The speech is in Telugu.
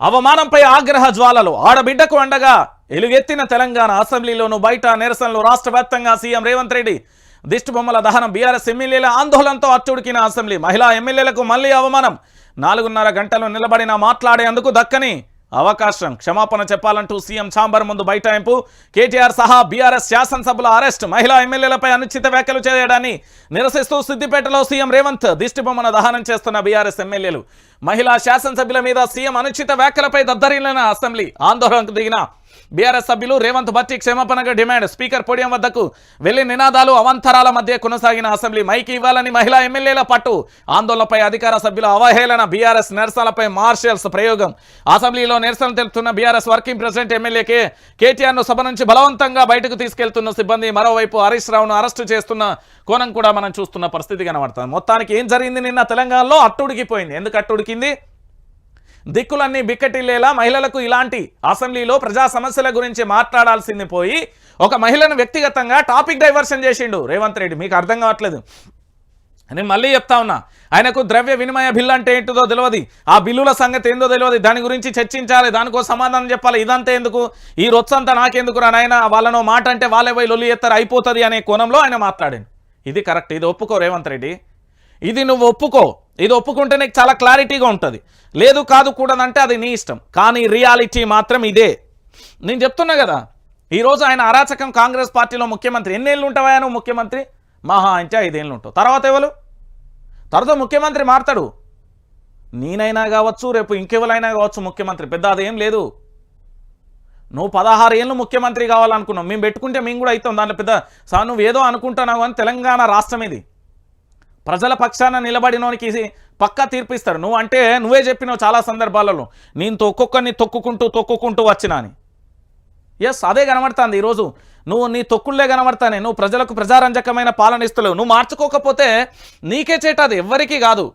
అవమానంపై ఆగ్రహ జ్వాలలు. ఆడబిడ్డకు అండగా ఎలుగెత్తిన తెలంగాణ అసెంబ్లీలోను బయట నిరసనలు రాష్ట్ర వ్యాప్తంగా సీఎం రేవంత్ రెడ్డి. దిష్టిబొమ్మల దహనం బీఆర్ఎస్ ఎమ్మెల్యేల ఆందోళనతో అట్టుడికిన అసెంబ్లీ. మహిళా ఎమ్మెల్యేలకు మళ్ళీ అవమానం. నాలుగున్నర గంటలు నిలబడిన మాట్లాడేందుకు దక్కని అవకాశం. క్షమాపణ చెప్పాలంటూ సీఎం ఛాంబర్ ముందు బైఠాయింపు. కేటీఆర్ సహా బీఆర్ఎస్ శాసనసభ్యుల అరెస్ట్. మహిళా ఎమ్మెల్యేలపై అనుచిత వ్యాఖ్యలు చేయడాన్ని నిరసిస్తూ సిద్దిపేటలో సీఎం రేవంత్ దిష్టిబొమ్మను దహనం చేస్తున్న బీఆర్ఎస్ ఎమ్మెల్యేలు. మహిళా శాసనసభ్యుల మీద సీఎం అనుచిత వ్యాఖ్యలపై దద్దరిల్లిన అసెంబ్లీ. ఆందోళనకు దిగిన బీఆర్ఎస్ సభ్యులు రేవంత్ భట్టి క్షేమపనగా డిమాండ్. స్పీకర్ పోడియం వద్దకు వెళ్ళి నినాదాలు అవంతరాల మధ్య కొనసాగిన అసెంబ్లీ మైకి ఇవ్వాలని మహిళా ఎమ్మెల్యేల పట్టు. ఆందోళనపై అధికార సభ్యుల అవహేళన బీఆర్ఎస్ నిరసనలపై మార్షల్స్ ప్రయోగం. అసెంబ్లీలో నిరసన తెలుపుతున్న BRS working president MLA K. కేటీఆర్ను సభ నుంచి బలవంతంగా బయటకు తీసుకెళ్తున్న సిబ్బంది మరోవైపు హరీష్ రావును అరెస్టు చేస్తున్న కోణం కూడా మనం చూస్తున్న పరిస్థితి కనబడుతుంది. మొత్తానికి ఏం జరిగింది నిన్న తెలంగాణలో? అట్టుడికిపోయింది ఎందుకు అట్టుడికింది? దిక్కులన్నీ బిక్కటిల్లేలా మహిళలకు ఇలాంటి అసెంబ్లీలో ప్రజా సమస్యల గురించి మాట్లాడాల్సింది పోయి ఒక మహిళను వ్యక్తిగతంగా టాపిక్ డైవర్షన్ చేసిండు రేవంత్ రెడ్డి. మీకు అర్థం కావట్లేదు. నేను మళ్ళీ చెప్తా ఉన్నా. ఆయనకు ద్రవ్య వినిమయ బిల్లు అంటే ఏంటిదో తెలియదు ఆ బిల్లుల సంగతి ఏందో తెలియదు దాని గురించి చర్చించాలి. దానికో సమాధానం చెప్పాలి. ఇదంతా ఎందుకు? ఈ రొచ్చంతా నాకెందుకు రా నాయన? వాళ్ళనో మాట అంటే వాళ్ళే పోయి లొల్లి ఎత్తారు. అయిపోతుంది అనే కోణంలో ఆయన మాట్లాడాను ఇది కరెక్ట్. ఇది ఒప్పుకో రేవంత్ రెడ్డి. ఇది నువ్వు ఒప్పుకో. ఇది ఒప్పుకుంటే నీకు చాలా క్లారిటీగా ఉంటుంది. లేదు కాదు కూడదంటే అది నీ ఇష్టం. కానీ రియాలిటీ మాత్రం ఇదే. నేను చెప్తున్నా కదా ఈరోజు ఆయన అరాచకం కాంగ్రెస్ పార్టీలో ముఖ్యమంత్రి. ఎన్నేళ్ళు ఉంటావా నువ్వు ముఖ్యమంత్రి? మహా అంటే ఐదేళ్ళు ఉంటావు. తర్వాత ఎవరు? తర్వాత ముఖ్యమంత్రి మారతాడు. నేనైనా కావచ్చు రేపు ఇంకెవరైనా కావచ్చు ముఖ్యమంత్రి. పెద్ద అదేం లేదు. నువ్వు పదహారు ఏళ్ళు ముఖ్యమంత్రి కావాలనుకున్నావు. మేము పెట్టుకుంటే మేము కూడా అవుతాం. దాంట్లో పెద్ద సార్ నువ్వు ఏదో అనుకుంటున్నావు అని తెలంగాణ రాష్ట్రం ఇది. ప్రజల పక్షాన నిలబడినోనికి పక్కా తీర్పిస్తారు. నువ్వు అంటే నువ్వే చెప్పినావు చాలా సందర్భాలలో. నేను ఒక్కొక్కరిని తొక్కుకుంటూ తొక్కుకుంటూ వచ్చినా అని. ఎస్ అదే కనబడుతుంది ఈరోజు. నువ్వు నీ తొక్కుళ్ళే కనబడతానే. నువ్వు ప్రజలకు ప్రజారంజకమైన పాలన ఇస్తలేవు. నువ్వు మార్చుకోకపోతే నీకే చేట అది ఎవ్వరికీ కాదు.